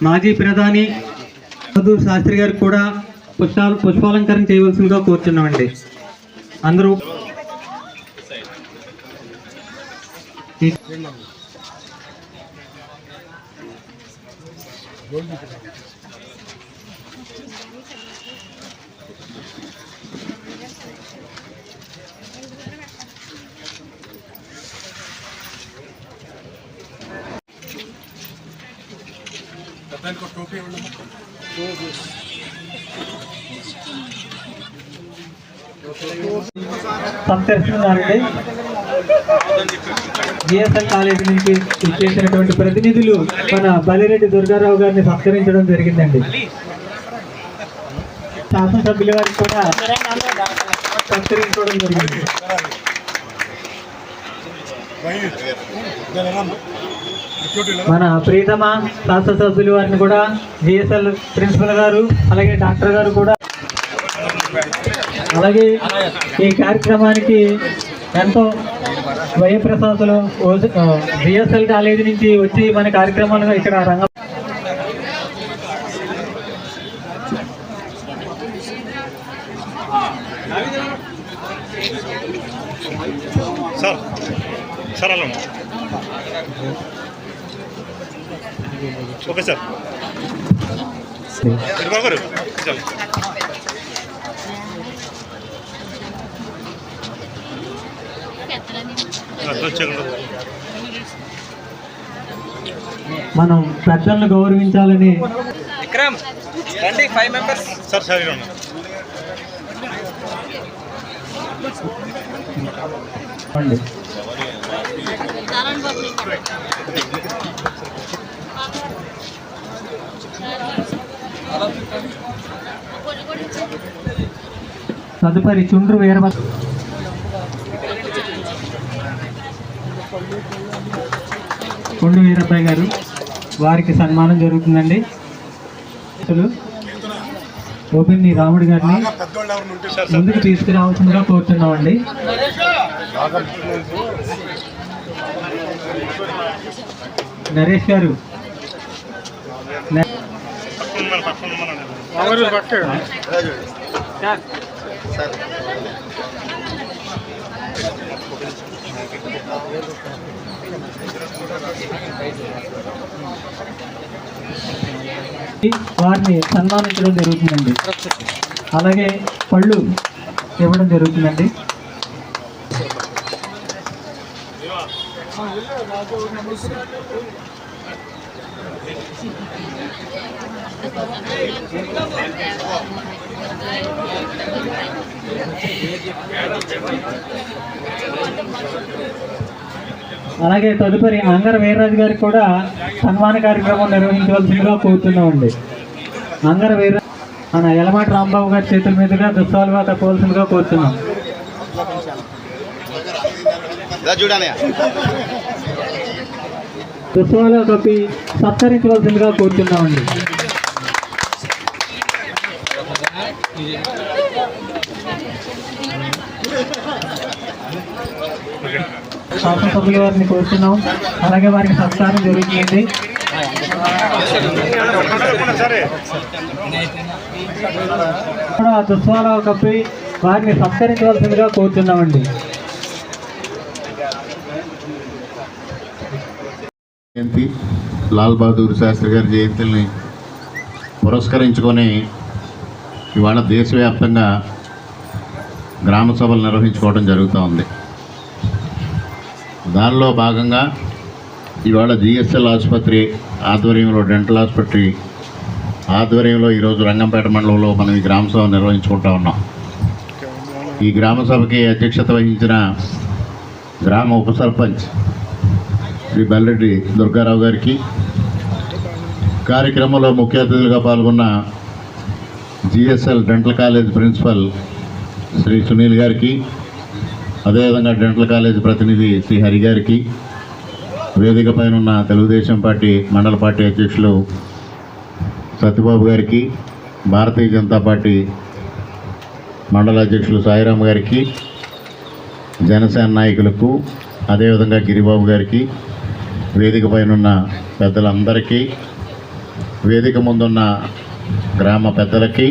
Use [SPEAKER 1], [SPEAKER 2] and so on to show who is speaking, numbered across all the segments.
[SPEAKER 1] మాజీ ప్రధాని బహదూర్ శాస్త్రి గారికి కూడా పుష్పాలు పుష్పాలంకరణ చేయవలసిందిగా కోరుతున్నామండి అందరూ ఈ- సత్కరిస్తున్నారండి జిఎస్ఎల్ కాలేజీ నుంచి ఇచ్చేసినటువంటి ప్రతినిధులు మన బలిరెడ్డి దుర్గారావు గారిని సత్కరించడం జరిగిందండి. శాసనసభ్యుల గారికి కూడా సత్కరించడం జరిగింది. మన ప్రీతమ శాసనసభ్యులు వారిని కూడా జిఎస్ఎల్ ప్రిన్సిపల్ గారు అలాగే డాక్టర్ గారు కూడా. అలాగే ఈ కార్యక్రమానికి ఎంతో వయప్రసాదులు జిఎస్ఎల్ కాలేజీ నుంచి వచ్చి మన కార్యక్రమాలుగా ఇక్కడ రంగం
[SPEAKER 2] సార్ సార్ అలా ఓకే సార్. గారు
[SPEAKER 1] మనం పెద్దలను గౌరవించాలని
[SPEAKER 3] విక్రమ్ రండి ఫైవ్ మెంబర్స్
[SPEAKER 2] సార్ సార్
[SPEAKER 1] అండి తదుపరి చుండ్రు వేరవ కొండు వీరబ్బాయి గారు వారికి సన్మానం జరుగుతుందండి. అసలు ఓపెన్ని రాముడి గారిని ముందుకు తీసుకురావాల్సిందిగా కోరుతున్నామండి. నరేష్ గారు న-
[SPEAKER 2] మన
[SPEAKER 1] వారిని సన్మానించడం జరుగుతుందండి. అలాగే పళ్ళు ఇవ్వడం జరుగుతుందండి. అలాగే తదుపరి అంగర వీర్రాజు గారికి కూడా సన్మాన కార్యక్రమం నిర్వహించవలసిందిగా కోరుతున్నామండి అంగర వీర మన యలమాటి రాంబాబు గారి చేతుల మీదుగా దుస్సాలుగా తప్పవలసిందిగా కోరుతున్నాం.
[SPEAKER 4] చూడాలి.
[SPEAKER 1] దుస్సాలుగా కప్పి సత్కరించవలసిందిగా కోరుతున్నామండి శాసనసభ్యుల వారిని కోరుతున్నాం. అలాగే వారికి సత్కారం జరుగుతుంది. కూడా దుస్వాల కప్పి వారిని సత్కరించవలసిందిగా కోరుతున్నామండి.
[SPEAKER 4] జయంతి. లాల్ బహదూర్ శాస్త్రి గారి జయంతుల్ని పురస్కరించుకొని ఇవాళ దేశవ్యాప్తంగా గ్రామ సభలు నిర్వహించుకోవడం జరుగుతూ ఉంది. దానిలో భాగంగా ఇవాళ జిఎస్ఎల్ ఆసుపత్రి ఆధ్వర్యంలో డెంటల్ ఆసుపత్రి ఆధ్వర్యంలో ఈరోజు రంగంపేట మండలంలో మనం ఈ గ్రామ సభ నిర్వహించుకుంటా ఉన్నాం. ఈ గ్రామ సభకి అధ్యక్షత వహించిన గ్రామ ఉప సర్పంచ్ శ్రీ బల్లెడ్డి దుర్గారావు గారికి కార్యక్రమంలో ముఖ్య అతిథులుగా పాల్గొన్న GSL dental college principal Shri Sunil గారికి అదేవిధంగా డెంటల్ కాలేజ్ ప్రతినిధి శ్రీ హరి గారికి వేదిక పైన ఉన్న తెలుగుదేశం పార్టీ మండల పార్టీ అధ్యక్షులు సత్యబాబు గారికి భారతీయ జనతా పార్టీ మండల అధ్యక్షులు సాయిరామ్ గారికి జనసేన నాయకులకు అదేవిధంగా గిరిబాబు గారికి వేదిక పైన ఉన్న పెద్దలందరికీ వేదిక ముందున్న గ్రామ పెద్దలకి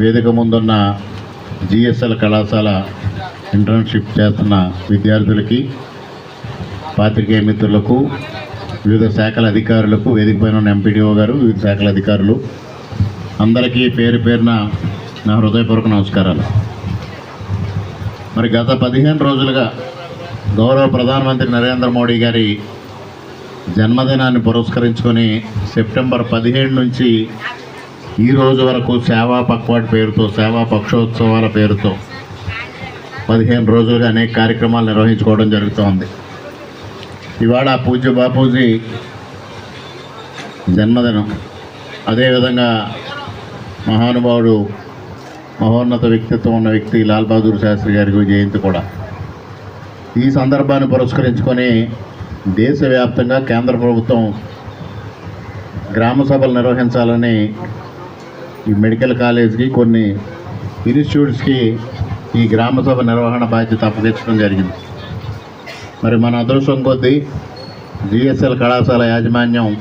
[SPEAKER 4] వేదిక ముందున్న జిఎస్ఎల్ కళాశాల ఇంటర్న్షిప్ చేస్తున్న విద్యార్థులకి పాత్రికేయ మిత్రులకు వివిధ శాఖల అధికారులకు వేదిక పైన ఉన్న ఎంపీడీఓ గారు వివిధ శాఖల అధికారులు అందరికీ పేరు పేరున నా హృదయపూర్వక నమస్కారాలు. మరి గత పదిహేను రోజులుగా గౌరవ ప్రధానమంత్రి నరేంద్ర మోడీ గారి జన్మదినాన్ని పురస్కరించుకొని సెప్టెంబర్ పదిహేడు నుంచి ఈ రోజు వరకు సేవా పక్వాడి పేరుతో సేవా పక్షోత్సవాల పేరుతో పదిహేను రోజులుగా అనేక కార్యక్రమాలు నిర్వహించుకోవడం జరుగుతోంది. ఇవాళ పూజ్య బాపూజీ జన్మదినం. అదేవిధంగా మహానుభావుడు మహోన్నత వ్యక్తిత్వం ఉన్న వ్యక్తి లాల్ బహదూర్ శాస్త్రి గారి జయంతి కూడా. ఈ సందర్భాన్ని పురస్కరించుకొని దేశవ్యాప్తంగా కేంద్ర ప్రభుత్వం గ్రామ సభలు నిర్వహించాలని ఈ మెడికల్ కాలేజ్కి కొన్ని ఇన్స్టిట్యూట్స్కి ఈ గ్రామ సభ నిర్వహణ బాధ్యత అప్పగించడం జరిగింది. మరి మన అదృష్టం కొద్దీ జిఎస్ఎల్ కళాశాల యాజమాన్యం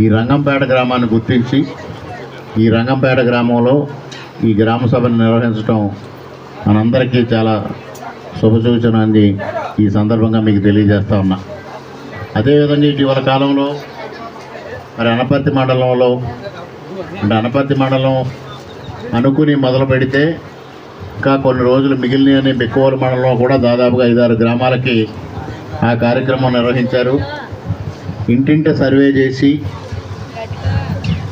[SPEAKER 4] ఈ రంగంపేట గ్రామాన్ని గుర్తించి ఈ రంగంపేట గ్రామంలో ఈ గ్రామ సభను నిర్వహించడం మనందరికీ చాలా శుభసూచన అంది ఈ సందర్భంగా మీకు తెలియజేస్తా ఉన్నా. అదేవిధంగా ఇటీవల కాలంలో మరి అనపర్తి మండలంలో అంటే అనపర్తి మండలం అనుకుని మొదలు పెడితే ఇంకా కొన్ని రోజులు మిగిలినని బెక్కువల మండలంలో కూడా దాదాపుగా ఐదారు గ్రామాలకి ఆ కార్యక్రమం నిర్వహించారు. ఇంటింటి సర్వే చేసి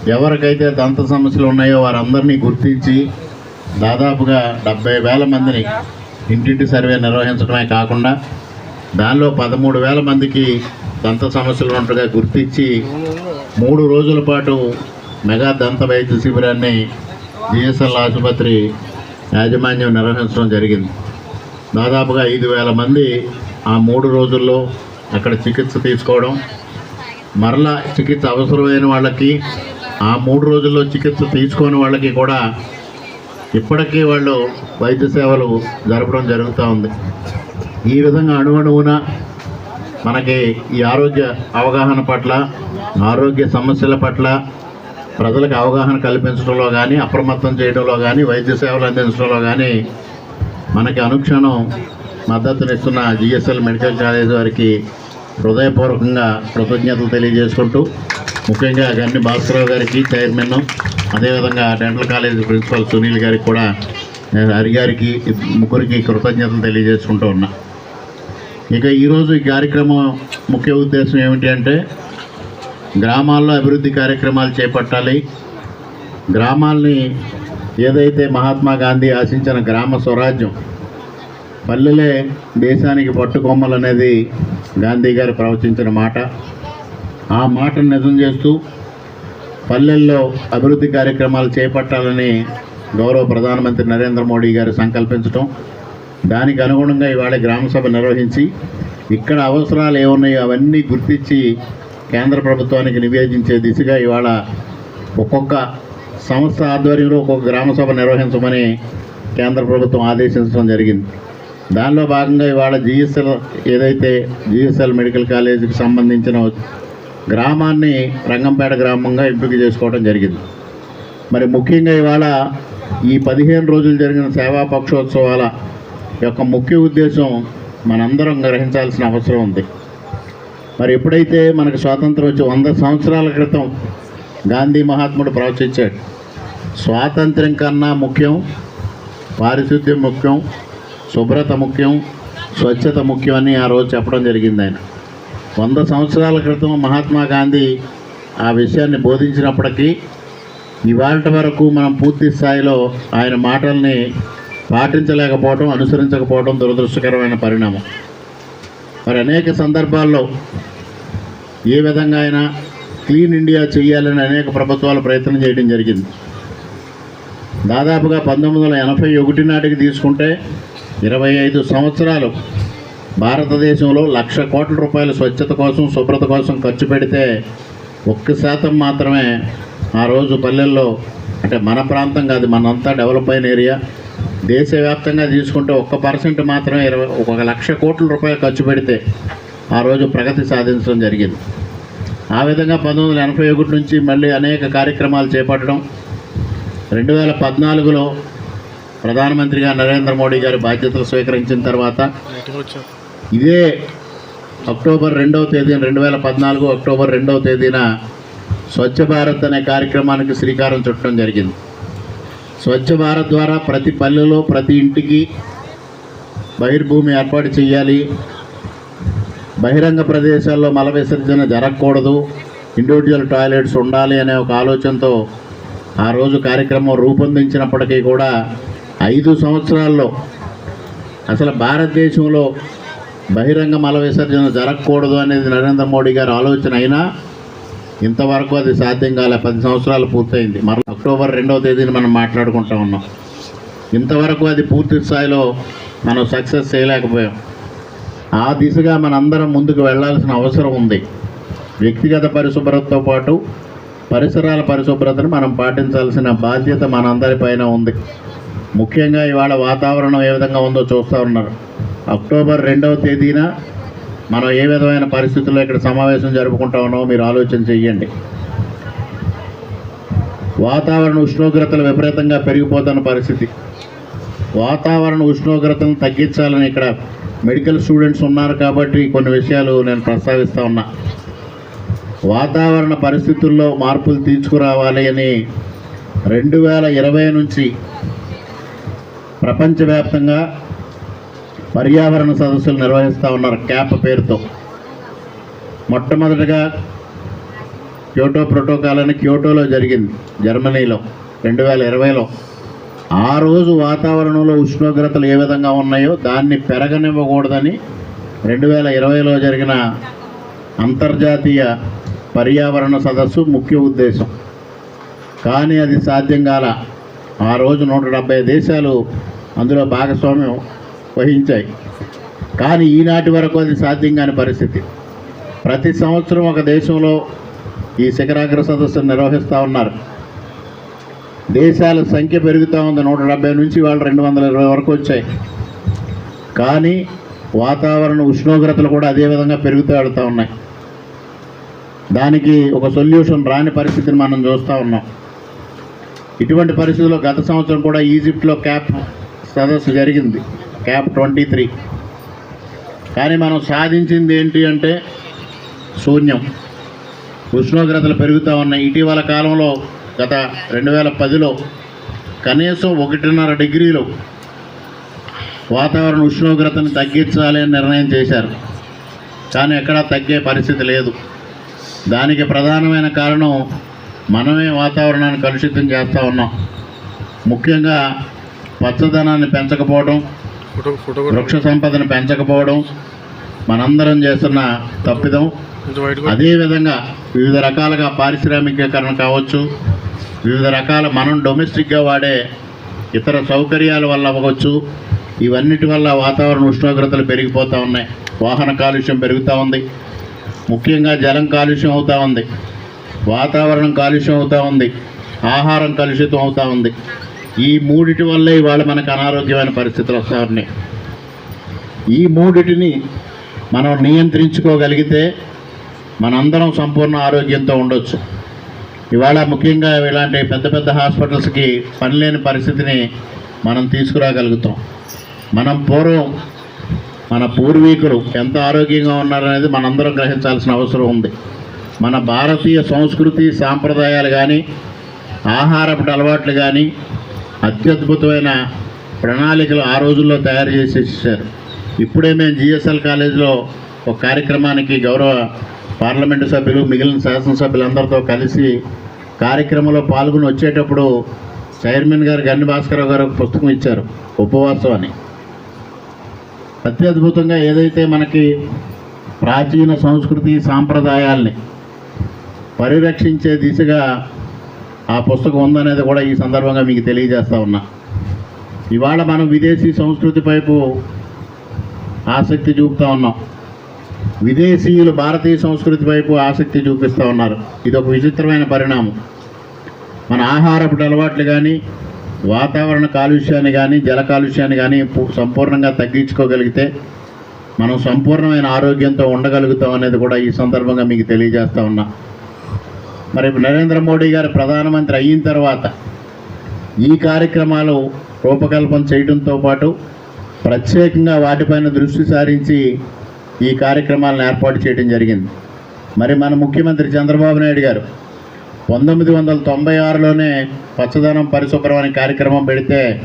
[SPEAKER 4] ఎవరికైతే దంత సమస్యలు ఉన్నాయో వారందరినీ గుర్తించి దాదాపుగా డెబ్బై వేల మందిని ఇంటింటి సర్వే నిర్వహించడమే కాకుండా దానిలో పదమూడు వేల మందికి దంత సమస్యలు ఉన్నట్టుగా గుర్తించి మూడు రోజుల పాటు మెగా దంత వైద్య శిబిరాన్ని జిఎస్ఎల్ ఆసుపత్రి యాజమాన్యం నిర్వహించడం జరిగింది. దాదాపుగా ఐదు వేల మంది ఆ మూడు రోజుల్లో అక్కడ చికిత్స తీసుకోవడం మరలా చికిత్స అవసరమైన వాళ్ళకి ఆ మూడు రోజుల్లో చికిత్స తీసుకోని వాళ్ళకి కూడా ఇప్పటికీ వాళ్ళు వైద్య సేవలు జరపడం జరుగుతూ ఉంది. ఈ విధంగా అణువణువున మనకి ఈ ఆరోగ్య అవగాహన పట్ల ఆరోగ్య సమస్యల పట్ల ప్రజలకు అవగాహన కల్పించడంలో కానీ అప్రమత్తం చేయడంలో కానీ వైద్య సేవలు అందించడంలో కానీ మనకి అనుక్షణం మద్దతునిస్తున్న జిఎస్ఎల్ మెడికల్ కాలేజ్ వారికి హృదయపూర్వకంగా కృతజ్ఞతలు తెలియజేసుకుంటూ ముఖ్యంగా గన్ని భాస్కరరావు గారికి చైర్మన్ అదేవిధంగా డెంటల్ కాలేజ్ ప్రిన్సిపల్ సునీల్ గారికి కూడా నేను హరిగారికి ముగ్గురికి కృతజ్ఞతలు తెలియజేసుకుంటూ ఉన్నా. ఇక ఈరోజు ఈ కార్యక్రమం ముఖ్య ఉద్దేశం ఏమిటి అంటే గ్రామాల్లో అభివృద్ధి కార్యక్రమాలు చేపట్టాలి. గ్రామాల్ని ఏదైతే మహాత్మా గాంధీ ఆశించిన గ్రామ స్వరాజ్యం పల్లెలే దేశానికి పట్టుకొమ్మలు అనేది గాంధీ గారు ప్రవచించిన మాట. ఆ మాటను నిజం చేస్తూ పల్లెల్లో అభివృద్ధి కార్యక్రమాలు చేపట్టాలని గౌరవ ప్రధానమంత్రి నరేంద్ర మోడీ గారు సంకల్పించడం దానికి అనుగుణంగా ఇవాళ గ్రామ సభ నిర్వహించి ఇక్కడ అవసరాలు ఏమున్నాయో అవన్నీ గుర్తించి కేంద్ర ప్రభుత్వానికి నివేదించే దిశగా ఇవాళ ఒక్కొక్క సంస్థ ఆధ్వర్యంలో ఒక్కొక్క గ్రామ సభ నిర్వహించమని కేంద్ర ప్రభుత్వం ఆదేశించడం జరిగింది. దానిలో భాగంగా ఇవాళ జిఎస్ఎల్ ఏదైతే జిఎస్ఎల్ మెడికల్ కాలేజీకి సంబంధించిన గ్రామాన్ని రంగంపేట గ్రామంగా ఎంపిక చేసుకోవడం జరిగింది. మరి ముఖ్యంగా ఇవాళ ఈ పదిహేను రోజులు జరిగిన సేవా పక్షోత్సవాల యొక్క ముఖ్య ఉద్దేశం మనందరం గ్రహించాల్సిన అవసరం ఉంది. మరి ఎప్పుడైతే మనకు స్వాతంత్రం వచ్చి వంద సంవత్సరాల క్రితం గాంధీ మహాత్ముడు ప్రవచించాడు స్వాతంత్ర్యం కన్నా ముఖ్యం పారిశుద్ధ్యం ముఖ్యం శుభ్రత ముఖ్యం స్వచ్ఛత ముఖ్యం అని ఆ రోజు చెప్పడం జరిగింది ఆయన. వంద సంవత్సరాల క్రితం మహాత్మా గాంధీ ఆ విషయాన్ని బోధించినప్పటికీ ఇవాళ వరకు మనం పూర్తి స్థాయిలో ఆయన మాటల్ని పాటించలేకపోవడం అనుసరించకపోవడం దురదృష్టకరమైన పరిణామం. మరి అనేక సందర్భాల్లో ఏ విధంగా అయినా క్లీన్ ఇండియా చేయాలని అనేక ప్రభుత్వాలు ప్రయత్నం చేయడం జరిగింది. దాదాపుగా పంతొమ్మిది వందల ఎనభై ఒకటి నాటికి తీసుకుంటే ఇరవై ఐదు సంవత్సరాలు భారతదేశంలో లక్ష కోట్ల రూపాయలు స్వచ్ఛత కోసం శుభ్రత కోసం ఖర్చు పెడితే ఒక్క శాతం మాత్రమే ఆ రోజు పల్లెల్లో అంటే మన ప్రాంతం కాదు మనంతా డెవలప్ అయిన ఏరియా. దేశవ్యాప్తంగా తీసుకుంటే ఒక్క పర్సెంట్ మాత్రమే ఇరవై ఒక లక్ష కోట్ల రూపాయలు ఖర్చు పెడితే ఆ రోజు ప్రగతి సాధించడం జరిగింది. ఆ విధంగా పంతొమ్మిది వందల ఎనభై ఒకటి నుంచి మళ్ళీ అనేక కార్యక్రమాలు చేపట్టడం రెండు వేల పద్నాలుగులో ప్రధానమంత్రిగా నరేంద్ర మోడీ గారి బాధ్యతలు స్వీకరించిన తర్వాత ఇదే అక్టోబర్ రెండవ తేదీన రెండు వేల పద్నాలుగు అక్టోబర్ రెండవ తేదీన స్వచ్ఛ భారత్ అనే కార్యక్రమానికి శ్రీకారం చుట్టడం జరిగింది. స్వచ్ఛ భారత్ ద్వారా ప్రతి పల్లెలో ప్రతి ఇంటికి బహిర్భూమి ఏర్పాటు చేయాలి. బహిరంగ ప్రదేశాల్లో మల విసర్జన జరగకూడదు. ఇండివిజువల్ టాయిలెట్స్ ఉండాలి అనే ఒక ఆలోచనతో ఆ రోజు కార్యక్రమం రూపొందించినప్పటికీ కూడా ఐదు సంవత్సరాల్లో అసలు భారతదేశంలో బహిరంగ మల విసర్జన జరగకూడదు అనేది నరేంద్ర మోడీ గారి ఆలోచన అయినా ఇంతవరకు అది సాధ్యం కాలే. పది సంవత్సరాలు పూర్తయింది. మరలా అక్టోబర్ రెండవ తేదీని మనం మాట్లాడుకుంటా ఉన్నాం. ఇంతవరకు అది పూర్తి స్థాయిలో మనం సక్సెస్ చేయలేకపోయాం. ఆ దిశగా మనందరం ముందుకు వెళ్ళాల్సిన అవసరం ఉంది. వ్యక్తిగత పరిశుభ్రతతో పాటు పరిసరాల పరిశుభ్రతను మనం పాటించాల్సిన బాధ్యత మనందరిపైన ఉంది. ముఖ్యంగా ఇవాళ వాతావరణం ఏ విధంగా ఉందో చూస్తూ ఉన్నారు. అక్టోబర్ రెండవ తేదీన మనం ఏ విధమైన పరిస్థితుల్లో ఇక్కడ సమావేశం జరుపుకుంటా ఉన్నామో మీరు ఆలోచన చెయ్యండి. వాతావరణ ఉష్ణోగ్రతలు విపరీతంగా పెరిగిపోతున్న పరిస్థితి. వాతావరణ ఉష్ణోగ్రతను తగ్గించాలని ఇక్కడ మెడికల్ స్టూడెంట్స్ ఉన్నారు కాబట్టి కొన్ని విషయాలు నేను ప్రస్తావిస్తూ ఉన్నా. వాతావరణ పరిస్థితుల్లో మార్పులు తీసుకురావాలి అని రెండు వేల ఇరవై నుంచి ప్రపంచవ్యాప్తంగా పర్యావరణ సదస్సులు నిర్వహిస్తూ ఉన్నారు క్యాప్ పేరుతో. మొట్టమొదటిగా క్యోటో ప్రోటోకాల్ అని క్యోటోలో జరిగింది జర్మనీలో రెండు వేల ఇరవైలో. ఆ రోజు వాతావరణంలో ఉష్ణోగ్రతలు ఏ విధంగా ఉన్నాయో దాన్ని పెరగనివ్వకూడదని రెండు వేల ఇరవైలో జరిగిన అంతర్జాతీయ పర్యావరణ సదస్సు ముఖ్య ఉద్దేశం. కానీ అది సాధ్యం కాల. ఆ రోజు నూట డెబ్బై దేశాలు అందులో భాగస్వామ్యం వహించాయి. కానీ ఈనాటి వరకు అది సాధ్యం కాని పరిస్థితి. ప్రతి సంవత్సరం ఒక దేశంలో ఈ శిఖరాగ్ర సదస్సును నిర్వహిస్తూ ఉన్నారు. దేశాల సంఖ్య పెరుగుతూ ఉంది. నూట డెబ్బై నుంచి వాళ్ళు రెండు వందల ఇరవై వరకు వచ్చాయి. కానీ వాతావరణ ఉష్ణోగ్రతలు కూడా అదే విధంగా పెరుగుతూ వెళ్తూ ఉన్నాయి. దానికి ఒక సొల్యూషన్ రాని పరిస్థితిని మనం చూస్తూ ఉన్నాం. ఇటువంటి పరిస్థితుల్లో గత సంవత్సరం కూడా ఈజిప్ట్లో క్యాప్ సదస్సు జరిగింది. COP twenty three. కానీ మనం సాధించింది ఏంటి అంటే శూన్యం. ఉష్ణోగ్రతలు పెరుగుతూ ఉన్నాయి. ఇటీవల కాలంలో గత రెండు వేల పదిలో కనీసం ఒకటిన్నర డిగ్రీలు వాతావరణ ఉష్ణోగ్రతను తగ్గించాలి అని నిర్ణయం చేశారు. కానీ ఎక్కడా తగ్గే పరిస్థితి లేదు. దానికి ప్రధానమైన కారణం మనమే వాతావరణాన్ని కలుషితం చేస్తూ ఉన్నాం. ముఖ్యంగా పచ్చదనాన్ని పెంచకపోవడం వృక్ష సంపదను పెంచకపోవడం మనందరం చేస్తున్న తప్పిదం. అదేవిధంగా వివిధ రకాలుగా పారిశ్రామికీకరణ కావచ్చు వివిధ రకాల మనం డొమెస్టిక్గా వాడే ఇతర సౌకర్యాల వల్ల అవ్వచ్చు ఇవన్నిటి వల్ల వాతావరణ ఉష్ణోగ్రతలు పెరిగిపోతూ ఉన్నాయి. వాహన కాలుష్యం పెరుగుతూ ఉంది. ముఖ్యంగా జలం కాలుష్యం అవుతూ ఉంది. వాతావరణం కాలుష్యం అవుతూ ఉంది. ఆహారం కలుషితం అవుతూ ఉంది. ఈ మూడిటి వల్లే ఇవాళ మనకు అనారోగ్యమైన పరిస్థితులు వస్తూ ఉన్నాయి. ఈ మూడిటిని మనం నియంత్రించుకోగలిగితే మనందరం సంపూర్ణ ఆరోగ్యంతో ఉండొచ్చు. ఇవాళ ముఖ్యంగా ఇలాంటి పెద్ద పెద్ద హాస్పిటల్స్కి పని లేని పరిస్థితిని మనం తీసుకురాగలుగుతాం. మనం పూర్వం మన పూర్వీకులు ఎంత ఆరోగ్యంగా ఉన్నారనేది మనందరం గ్రహించాల్సిన అవసరం ఉంది. మన భారతీయ సంస్కృతి సాంప్రదాయాలు కానీ ఆహారపు అలవాట్లు కానీ అత్యద్భుతమైన ప్రణాళికలు ఆ రోజుల్లో తయారు చేసేసారు. ఇప్పుడే మేము జిఎస్ఎల్ కాలేజీలో ఒక కార్యక్రమానికి గౌరవ పార్లమెంటు సభ్యులు మిగిలిన శాసనసభ్యులందరితో కలిసి కార్యక్రమంలో పాల్గొని వచ్చేటప్పుడు చైర్మన్ గారు గన్ని భాస్కరరావు గారు ఒక పుస్తకం ఇచ్చారు ఉపవాసం అని అత్యద్భుతంగా ఏదైతే మనకి ప్రాచీన సంస్కృతి సాంప్రదాయాల్ని పరిరక్షించే దిశగా ఆ పుస్తకం ఉందనేది కూడా ఈ సందర్భంగా మీకు తెలియజేస్తా ఉన్నా. ఇవాళ మనం విదేశీ సంస్కృతి వైపు ఆసక్తి చూపుతా ఉన్నాం. విదేశీయులు భారతీయ సంస్కృతి వైపు ఆసక్తి చూపిస్తూ ఉన్నారు. ఇది ఒక విచిత్రమైన పరిణామం. మన ఆహారపు అలవాట్లు కానీ వాతావరణ కాలుష్యాన్ని కానీ జల కాలుష్యాన్ని కానీ సంపూర్ణంగా తగ్గించుకోగలిగితే మనం సంపూర్ణమైన ఆరోగ్యంతో ఉండగలుగుతాం అనేది కూడా ఈ సందర్భంగా మీకు తెలియజేస్తా ఉన్నా. మరి నరేంద్ర మోడీ గారు ప్రధానమంత్రి అయిన తర్వాత ఈ కార్యక్రమాలు రూపకల్పన చేయడంతో పాటు ప్రత్యేకంగా వాటిపైన దృష్టి సారించి ఈ కార్యక్రమాలను ఏర్పాటు చేయడం జరిగింది. మరి మన ముఖ్యమంత్రి చంద్రబాబు నాయుడు గారు పంతొమ్మిది వందల తొంభై ఆరులోనే పచ్చదనం పరిశుభ్రం అనే కార్యక్రమం పెడితే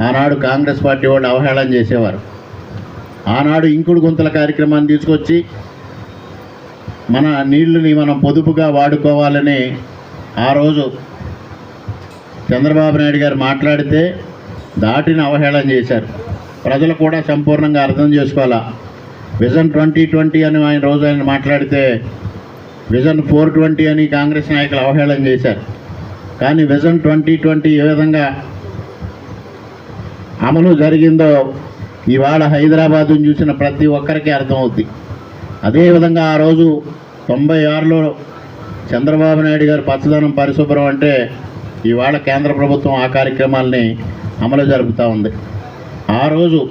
[SPEAKER 4] ఆనాడు కాంగ్రెస్ పార్టీ వాళ్ళు అవహేళన చేసేవారు. ఆనాడు ఇంకుడు గుంతల కార్యక్రమాన్ని తీసుకొచ్చి మన నీళ్ళని మనం పొదుపుగా వాడుకోవాలని ఆ రోజు చంద్రబాబు నాయుడు గారు మాట్లాడితే దాటిని అవహేళన చేశారు. ప్రజలు కూడా సంపూర్ణంగా అర్థం చేసుకోవాలా? విజన్ ట్వంటీ ట్వంటీ అని ఆయన రోజు ఆయన మాట్లాడితే విజన్ ఫోర్ ట్వంటీ అని కాంగ్రెస్ నాయకులు అవహేళన చేశారు. కానీ విజన్ ట్వంటీ ట్వంటీ ఏ విధంగా అమలు జరిగిందో ఇవాళ హైదరాబాద్ను చూసిన ప్రతి ఒక్కరికి అర్థమవుద్ది. అదేవిధంగా ఆ రోజు తొంభై ఆరులో చంద్రబాబు నాయుడు గారు పచ్చదనం పరిశుభ్రం అంటే ఇవాళ కేంద్ర ప్రభుత్వం ఆ కార్యక్రమాల్ని అమలు జరుపుతూ ఉంది. ఆ రోజు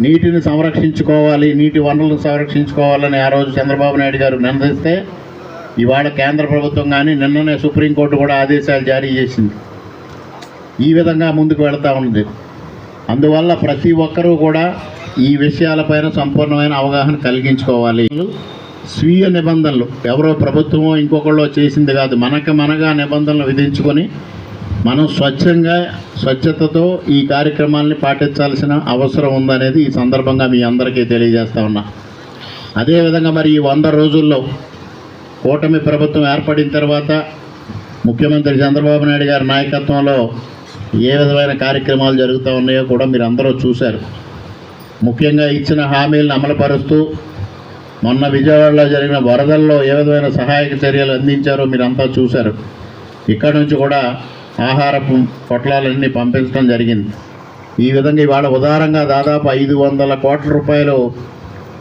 [SPEAKER 4] నీటిని సంరక్షించుకోవాలి నీటి వనరులను సంరక్షించుకోవాలని ఆ రోజు చంద్రబాబు నాయుడు గారు నిర్ణయిస్తే ఇవాళ కేంద్ర ప్రభుత్వం కానీ నిన్ననే సుప్రీంకోర్టు కూడా ఆదేశాలు జారీ చేసింది. ఈ విధంగా ముందుకు వెళుతూ ఉంది. అందువల్ల ప్రతి ఒక్కరూ కూడా ఈ విషయాలపైన సంపూర్ణమైన అవగాహన కలిగించుకోవాలి. స్వీయ నిబంధనలు ఎవరో ప్రభుత్వమో ఇంకొకళ్ళో చేసింది కాదు. మనకి మనగా నిబంధనలు విధించుకొని మనం స్వచ్ఛంగా స్వచ్ఛతతో ఈ కార్యక్రమాల్ని పాటించాల్సిన అవసరం ఉందనేది ఈ సందర్భంగా మీ అందరికీ తెలియజేస్తా ఉన్నా. అదేవిధంగా మరి ఈ వంద రోజుల్లో కూటమి ప్రభుత్వం ఏర్పడిన తర్వాత ముఖ్యమంత్రి చంద్రబాబు నాయుడు గారి నాయకత్వంలో ఏ విధమైన కార్యక్రమాలు జరుగుతూ ఉన్నాయో కూడా మీరు అందరూ చూశారు. ముఖ్యంగా ఇచ్చిన హామీలను అమలుపరుస్తూ మొన్న విజయవాడలో జరిగిన వరదల్లో ఏ విధమైన సహాయక చర్యలు అందించారో మీరంతా చూశారు. ఇక్కడ నుంచి కూడా ఆహారపు పొట్లాలన్నీ పంపించడం జరిగింది. ఈ విధంగా ఇవాళ ఉదారంగా దాదాపు ఐదు వందల కోట్ల రూపాయలు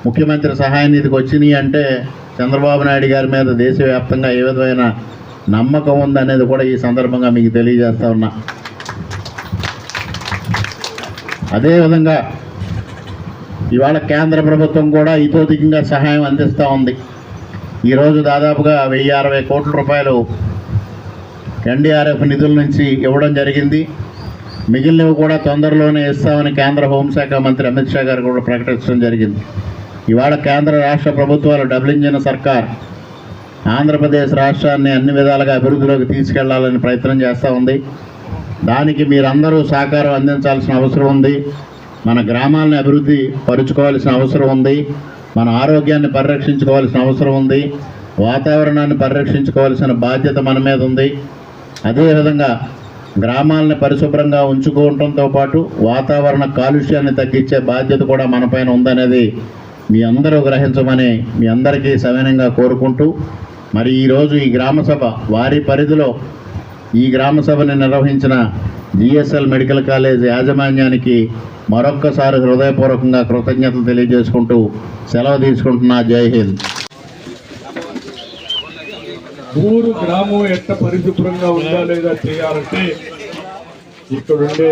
[SPEAKER 4] ముఖ్యమంత్రి సహాయ నిధికి వచ్చినాయి అంటే చంద్రబాబు నాయుడు గారి మీద దేశవ్యాప్తంగా ఏ విధమైన నమ్మకం ఉందనేది కూడా ఈ సందర్భంగా మీకు తెలియజేస్తా ఉన్నా. అదేవిధంగా ఇవాళ కేంద్ర ప్రభుత్వం కూడా ఇతోధికంగా సహాయం అందిస్తూ ఉంది. ఈరోజు దాదాపుగా వెయ్యి అరవై కోట్ల రూపాయలు ఎన్డీఆర్ఎఫ్ నిధుల నుంచి ఇవ్వడం జరిగింది. మిగిలినవి కూడా తొందరలోనే ఇస్తామని కేంద్ర హోంశాఖ మంత్రి అమిత్ షా గారు కూడా ప్రకటించడం జరిగింది. ఇవాళ కేంద్ర రాష్ట్ర ప్రభుత్వాలు డబ్లించిన సర్కార్ ఆంధ్రప్రదేశ్ రాష్ట్రాన్ని అన్ని విధాలుగా అభివృద్ధిలోకి తీసుకెళ్ళాలని ప్రయత్నం చేస్తూ ఉంది. దానికి మీరందరూ సహకారం అందించాల్సిన అవసరం ఉంది. మన గ్రామాలను అభివృద్ధి పరుచుకోవాల్సిన అవసరం ఉంది. మన ఆరోగ్యాన్ని పరిరక్షించుకోవాల్సిన అవసరం ఉంది. వాతావరణాన్ని పరిరక్షించుకోవాల్సిన బాధ్యత మన మీద ఉంది. అదేవిధంగా గ్రామాలను పరిశుభ్రంగా ఉంచుకోవడంతో పాటు వాతావరణ కాలుష్యాన్ని తగ్గించే బాధ్యత కూడా మనపైన ఉందనేది మీ అందరూ గ్రహించమని మీ అందరికీ సవినంగా కోరుకుంటూ మరి ఈరోజు ఈ గ్రామ సభ వారి పరిధిలో ఈ గ్రామసభని నిర్వహించిన జిఎస్ఎల్ మెడికల్ కాలేజ్ యాజమాన్యానికి మరొక్కసారి హృదయపూర్వకంగా కృతజ్ఞతలు తెలియజేసుకుంటూ సెలవు తీసుకుంటున్నా. జై హింద్.
[SPEAKER 5] ఊరు గ్రామం ఎట్ట పరిశుభ్రంగా ఉందా లేదా చేయాలంటే ఇక్కడుండే